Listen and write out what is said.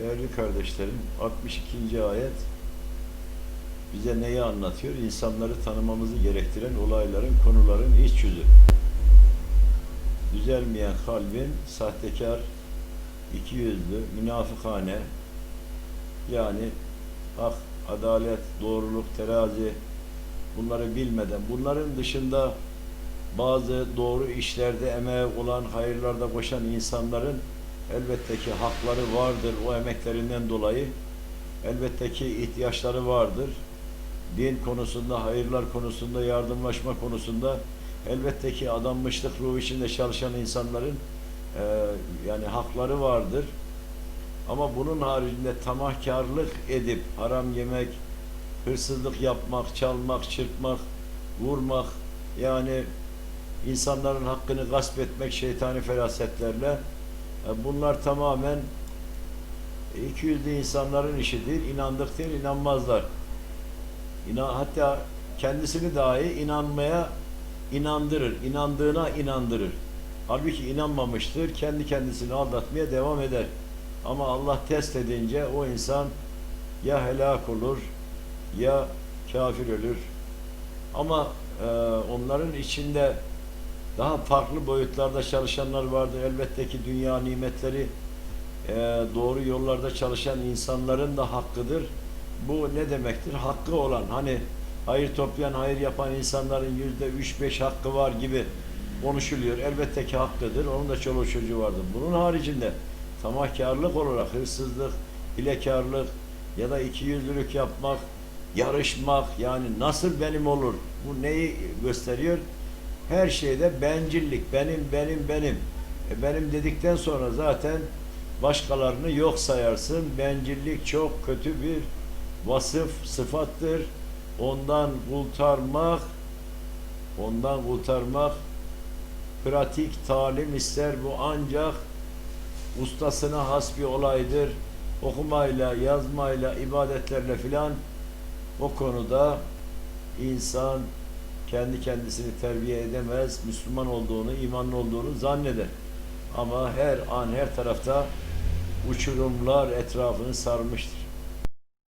Değerli kardeşlerim, 62. ayet bize neyi anlatıyor? İnsanları tanımamızı gerektiren olayların, konuların iç yüzü. Düzelmeyen kalbin sahtekar, ikiyüzlü, münafıkane, yani hak, adalet, doğruluk, terazi bunları bilmeden, bunların dışında bazı doğru işlerde emeği olan, hayırlarda koşan insanların elbette ki hakları vardır o emeklerinden dolayı. Elbette ki ihtiyaçları vardır. Din konusunda, hayırlar konusunda, yardımlaşma konusunda elbette ki adanmışlık ruhu içinde çalışan insanların e, yani hakları vardır. Ama bunun haricinde tamahkarlık edip haram yemek, hırsızlık yapmak, çalmak, çırpmak, vurmak yani insanların hakkını gasp etmek şeytani ferasetlerle e, bunlar tamamen iki yüzlü insanların işidir. İnandık değil, inanmazlar. İnan, hatta kendisini dahi inanmaya inandırır. inandığına inandırır. Halbuki inanmamıştır. Kendi kendisini aldatmaya devam eder. Ama Allah test edince o insan ya helak olur ya kafir ölür. Ama e, onların içinde daha farklı boyutlarda çalışanlar vardır. Elbette ki dünya nimetleri e, doğru yollarda çalışan insanların da hakkıdır. Bu ne demektir? Hakkı olan hani hayır toplayan, hayır yapan insanların yüzde üç beş hakkı var gibi konuşuluyor. Elbette ki hakkıdır. Onun da çoluğu çocuğu vardır. Bunun haricinde tamahkarlık olarak hırsızlık, hilekarlık ya da ikiyüzlülük yapmak, yarışmak yani nasıl benim olur? Bu neyi gösteriyor? Her şeyde bencillik, benim, benim, benim. E benim dedikten sonra zaten başkalarını yok sayarsın. Bencillik çok kötü bir vasıf, sıfattır. Ondan kurtarmak, ondan kurtarmak pratik talim ister bu ancak ustasına has bir olaydır. Okumayla, yazmayla, ibadetlerle filan o konuda insan kendi kendisini terbiye edemez, Müslüman olduğunu, imanlı olduğunu zanneder. Ama her an, her tarafta uçurumlar etrafını sarmıştır.